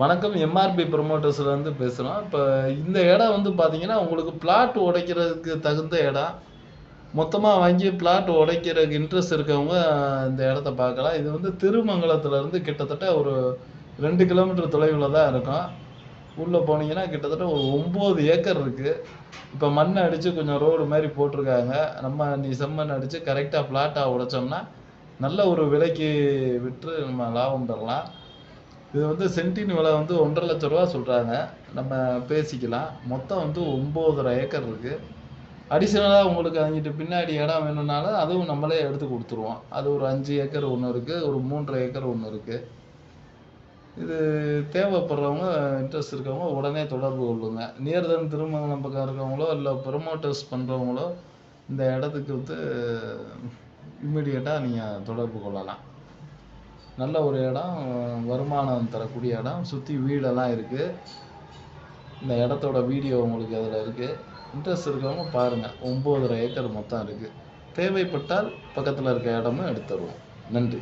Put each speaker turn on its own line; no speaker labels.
வணக்கம் எம்ஆர்பி ப்ரொமோட்டர்ஸ்லேருந்து பேசுகிறோம் இப்போ இந்த இடம் வந்து பார்த்தீங்கன்னா உங்களுக்கு பிளாட் உடைக்கிறதுக்கு தகுந்த இடம். மொத்தமாக வாங்கி பிளாட் உடைக்கிறதுக்கு இன்ட்ரெஸ்ட் இருக்கவங்க இந்த இடத்த பார்க்கலாம். இது வந்து திருமங்கலத்துலேருந்து கிட்டத்தட்ட ஒரு ரெண்டு கிலோமீட்டர் தொலைவில் தான் இருக்கும். உள்ளே போனீங்கன்னா கிட்டத்தட்ட ஒரு ஒம்பது ஏக்கர் இருக்குது இப்போ மண் அடித்து கொஞ்சம் ரோடு மாதிரி போட்டிருக்காங்க. நம்ம நீ செம்மண் அடித்து கரெக்டாக பிளாட்டாக உடைச்சோம்னா நல்ல ஒரு விலைக்கு விற்று நம்ம லாபம் பெறலாம். இது வந்து சென்டின் விலை வந்து ஒன்றரை லட்ச ரூபா சொல்கிறாங்க நம்ம பேசிக்கலாம். மொத்தம் வந்து ஒம்போதரை ஏக்கர் இருக்குது அடிஷ்னலாக உங்களுக்கு அங்கிட்டு பின்னாடி இடம் வேணும்னாலும் அதுவும் நம்மளே எடுத்து கொடுத்துருவோம். அது ஒரு அஞ்சு ஏக்கர் ஒன்று இருக்குது ஒரு மூன்றரை ஏக்கர் ஒன்று இருக்குது இது தேவைப்படுறவங்க இன்ட்ரெஸ்ட் இருக்கவங்க உடனே தொடர்பு கொள்ளுங்க. நியர்தன் திருமங்கலம் பக்கம் இருக்கவங்களோ இல்லை ப்ரொமோட்டர்ஸ் பண்ணுறவங்களோ இந்த இடத்துக்கு வந்து இம்மிடியட்டாக நீங்கள் தொடர்பு கொள்ளலாம். நல்ல ஒரு இடம் வருமானம் தரக்கூடிய இடம். சுற்றி வீடெல்லாம் இருக்குது இந்த இடத்தோட வீடியோ உங்களுக்கு அதில் இருக்குது இன்ட்ரெஸ்ட் இருக்கிறவங்க பாருங்கள் ஒம்போதரை ஏக்கர் மொத்தம் இருக்குது தேவைப்பட்டால் பக்கத்தில் இருக்க இடமும் எடுத்துருவோம். நன்றி.